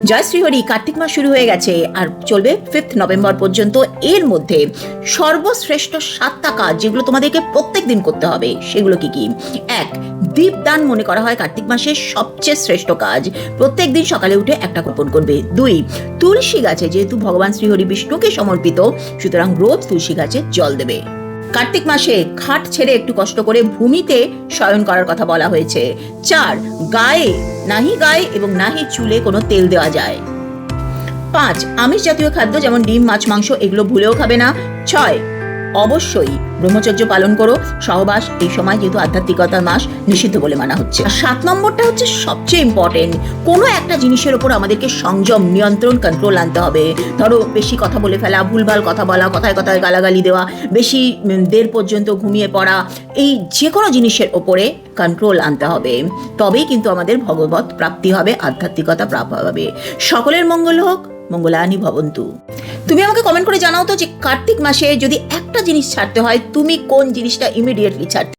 জয় শ্রীহরি কার্তিক মাস শুরু হয়ে গেছে আর চলবে ফিফথ নভেম্বর পর্যন্ত। এর মধ্যে সর্বশ্রেষ্ঠ সাতটা কাজ যেগুলো তোমাদেরকে প্রত্যেক দিন করতে হবে, সেগুলো কি কি? এক, দীপদান মনে করা হয় কার্তিক মাসের সবচেয়ে শ্রেষ্ঠ কাজ। প্রত্যেক দিন সকালে উঠে একটা কোপন করবে। দুই, তুলসী গাছে যেহেতু ভগবান শ্রীহরি বিষ্ণুকে সমর্পিত, সুতরাং রোজ তুলসী গাছে জল দেবে। কার্তিক মাসে খাট ছেড়ে একটু কষ্ট করে ভূমিতে শয়ন করার কথা বলা হয়েছে। চার, গায়ে, নাহি গায়ে এবং নাহি চুলে কোনো তেল দেওয়া যায়। পাঁচ আমিষ জাতীয় খাদ্য যেমন ডিম, মাছ, মাংস, এগুলো ভুলেও খাবে না। ছয় অবশ্যই ব্রহ্মচর্য পালন করো। সহবাস, এই সময় যেহেতু আধ্যাত্মিকতার মাস, নিষিদ্ধ বলে মানা হচ্ছে। আর সাত নম্বরটা হচ্ছে সবচেয়ে ইম্পর্টেন্ট কোনো একটা জিনিসের ওপর আমাদেরকে সংযম, নিয়ন্ত্রণ কন্ট্রোল আনতে হবে। ধরো, বেশি কথা বলে ফেলা, ভুলভাল কথা বলা, কথায় কথায় গালাগালি দেওয়া, বেশি দের পর্যন্ত ঘুমিয়ে পড়া, এই যে কোনো জিনিসের ওপরে কন্ট্রোল আনতে হবে। তবেই কিন্তু আমাদের ভগবত প্রাপ্তি হবে, আধ্যাত্মিকতা প্রাপ্ত হবে। সকলের মঙ্গল হোক, মঙ্গলানি ভবন্তু। তুমি আমাকে কমেন্ট করে জানাও তো যে কার্তিক মাসে যদি একটা জিনিস ছাড়তে হয়, তুমি কোন জিনিসটা ইমিডিয়েটলি ছাড়তে